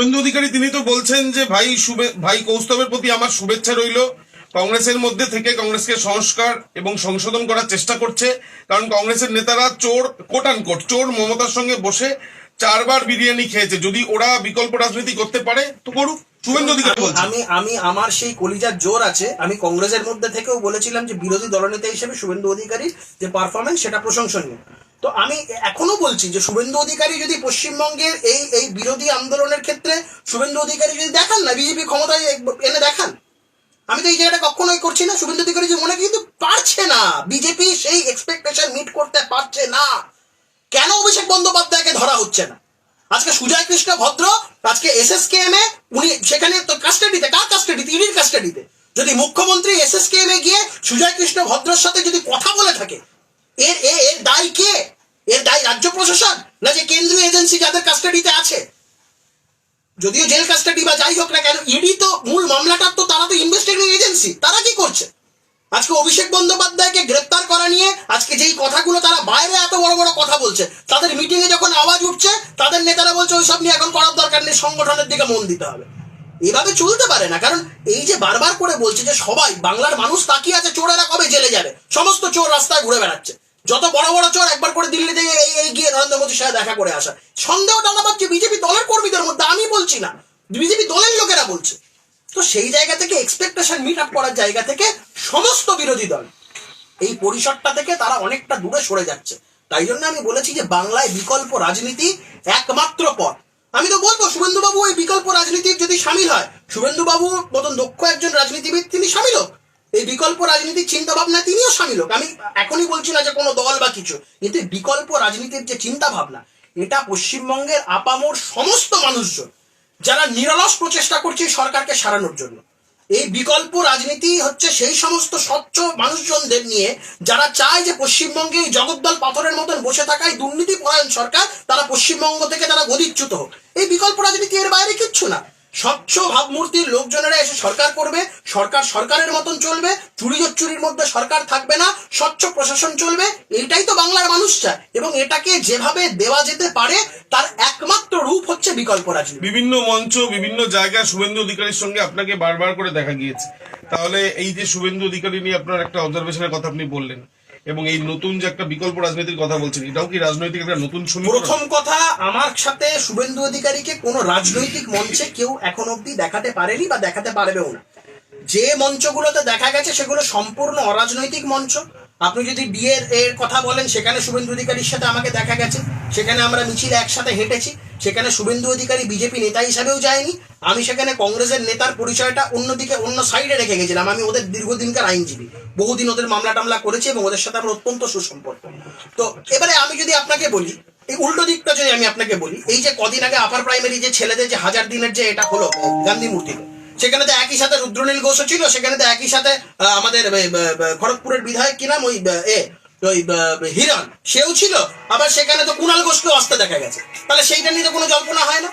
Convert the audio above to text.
শুভেন্দু অধিকারী তিনি তো বলছেন যে ভাই শুভে- ভাই কৌস্তবের প্রতি আমার শুভেচ্ছা রইল। কংগ্রেসের মধ্যে থেকে কংগ্রেসকে সংস্কার এবং সংশোধন করার চেষ্টা করছে। কারণ কংগ্রেসের নেতারা চোর কোটান কোট চোর মমতার সঙ্গে বসে চারবার বিরিয়ানি খেয়েছে। যদি ওরা বিকল্প রাজনীতি করতে পারে তো করুক। শুভেন্দু অধিকারী বলছেন। আমি আমি আমার সেই কলিজার জোর আছে। আমি কংগ্রেসের মধ্যে থেকেও বলেছিলাম যে বিরোধী দলনেতা হিসেবে শুভেন্দু অধিকারীর যে পারফরমেন্স সেটা প্রশংসনীয়। তো আমি এখনও বলছি যে শুভেন্দু অধিকারী যদি পশ্চিমবঙ্গের এই এই বিরোধী আন্দোলনের ক্ষেত্রে শুভেন্দু অধিকারী যদি দেখান না, বিজেপি ক্ষমতায় এনে দেখান, আমি তো এই জায়গাটা কখনোই করছি না। শুভেন্দু অধিকারী যে মনে কিন্তু পারছে না, বিজেপি সেই এক্সপেকটেশন মিট করতে পারছে না। কেন অভিষেক বন্দ্যোপাধ্যায়কে ধরা হচ্ছে না? আজকে সুজয় কৃষ্ণ ভদ্র, আজকে এসএসকেএম এ, উনি সেখানে তো কাস্টাডিতে কার কাস্টাডিতে ইডির কাস্টাডিতে যদি মুখ্যমন্ত্রী এসএসকেএম এ গিয়ে সুজয় কৃষ্ণ ভদ্রর সাথে যদি কথা বলে থাকে এর এর দায় কে? এর দায় রাজ্য প্রশাসন? না যে কেন্দ্রীয় এজেন্সি যাদের কাস্টাডিতে আছে? যদিও জেল কাস্টাডি বা যাই হোক না কেন, ইডি তো মূল মামলাটার তো তারা তো ইনভেস্টিগেটিং এজেন্সি তারা কি করছে? আজকে অভিষেক বন্দ্যোপাধ্যায়কে গ্রেপ্তার করা নিয়ে আজকে যেই কথাগুলো তারা বাইরে এত বড় বড় কথা বলছে, তাদের মিটিং এ যখন আওয়াজ উঠছে, তাদের নেতারা বলছে ওইসব নিয়ে এখন করার দরকার নেই, সংগঠনের দিকে মন দিতে হবে। এভাবে চলতে পারে না, কারণ এই যে বারবার করে বলছে যে সবাই, বাংলার মানুষ তাকিয়ে আছে, চোরেরা কবে জেলে যাবে? সমস্ত চোর রাস্তায় ঘুরে বেড়াচ্ছে। যত বড় বড় চোর একবার করে দিল্লিতে এই গিয়ে নরেন্দ্র মোদীর সাথে দেখা করে আসা। সন্দেহ টানা পাচ্ছে বিজেপি দলের কর্মীদের মধ্যে, আমি বলছি না। বিজেপি দলের লোকেরা বলছে। তো সেই জায়গা থেকে এক্সপেকটেশন মিট আপ করার জায়গা থেকে সমস্ত বিরোধী দল, এই পরিসরটা থেকে তারা অনেকটা দূরে সরে যাচ্ছে। তাই জন্য আমি বলেছি যে বাংলায় বিকল্প রাজনীতি একমাত্র পথ। আমি তো বলব শুভেন্দু বাবু এই বিকল্প রাজনীতির যদি সামিল হয় শুভেন্দু বাবু মতন দক্ষ একজন রাজনীতিবিদ, তিনি সামিল হোক। এই বিকল্প রাজনীতির চিন্তা ভাবনা তিনিও সামিল হোক আমি এখনই বলছি না যে কোনো দল বা কিছু। কিন্তু বিকল্প রাজনীতির যে চিন্তা ভাবনা এটা পশ্চিমবঙ্গের আপামোর সমস্ত মানুষজন, যারা নিরলস প্রচেষ্টা করছে সরকারকে সারানোর জন্য। এই বিকল্প রাজনীতি হচ্ছে সেই সমস্ত স্বচ্ছ মানুষজনদের নিয়ে, যারা চায় যে পশ্চিমবঙ্গে এই জগদ্দল পাথরের মতন বসে থাকায় দুর্নীতি পরায়ণ সরকার, তারা পশ্চিমবঙ্গ থেকে তারা গদিচ্যুত হোক। এই বিকল্প রাজনীতি এর বাইরে কিচ্ছু না। স্বচ্ছ ভাবমূর্তির লোকজনেরা এসে সরকার করবে, সরকার সরকারের মতন চলবে চুরি চুরির মধ্যে সরকার থাকবে না, স্বচ্ছ প্রশাসন চলবে, এটাই তো বাংলার মানুষ চায়। এবং এটাকে যেভাবে দেওয়া যেতে পারে, তার একমাত্র রূপ হচ্ছে বিকল্প রাজনীতি। বিভিন্ন মঞ্চ, বিভিন্ন জায়গায় শুভেন্দু অধিকারীর সঙ্গে আপনাকে বারবার করে দেখা গিয়েছে। তাহলে এই যে শুভেন্দু অধিকারী নিয়ে আপনার একটা অবজারভেশনের কথা আপনি বললেন এবং এই নতুন যে একটা বিকল্প রাজনীতির কথা বলছেন, এটাও কি রাজনৈতিক একটা নতুন প্রথম কথা, আমার সাথে শুভেন্দু অধিকারীকে কোনো রাজনৈতিক মঞ্চে কেউ এখন অব্দি দেখাতে পারেনি বা দেখাতে পারবেও না। যে মঞ্চগুলোতে দেখা গেছে, সেগুলো সম্পূর্ণ অরাজনৈতিক মঞ্চ। আপনি যদি বিয়ের, এর কথা বলেন, সেখানে শুভেন্দু অধিকারীর সাথে আমাকে দেখা গেছে। সেখানে আমরা মিছিল একসাথে হেঁটেছি। সেখানে শুভেন্দু অধিকারী বিজেপি নেতা হিসাবেও যায়নি। আমি সেখানে কংগ্রেসের নেতার পরিচয়টা অন্যদিকে, অন্য সাইডে রেখে গেছিলাম। আমি ওদের দীর্ঘদিনকার আইনজীবী। বহুদিন ওদের মামলা টামলা করেছি এবং ওদের সাথে আমার অত্যন্ত সুসম্পর্ক। তো এবারে আমি যদি আপনাকে বলি, এই উল্টো দিকটা যদি আমি আপনাকে বলি, এই যে কদিন আগে আপার প্রাইমারি যে ছেলেদের যে হাজার দিনের যে এটা হলো, গান্ধী মূর্তিতে সেখানে তো একই সাথে রুদ্রনীল ঘোষও ছিল সেখানে তো একই সাথে আমাদের খড়গপুরের বিধায়ক কি নাম? ওই এ, এ ওই হিরণ সেও ছিল। আবার সেখানে তো কুণাল ঘোষকেও আসতে দেখা গেছে। তাহলে সেইটা নিয়ে তো কোনো জল্পনা হয় না?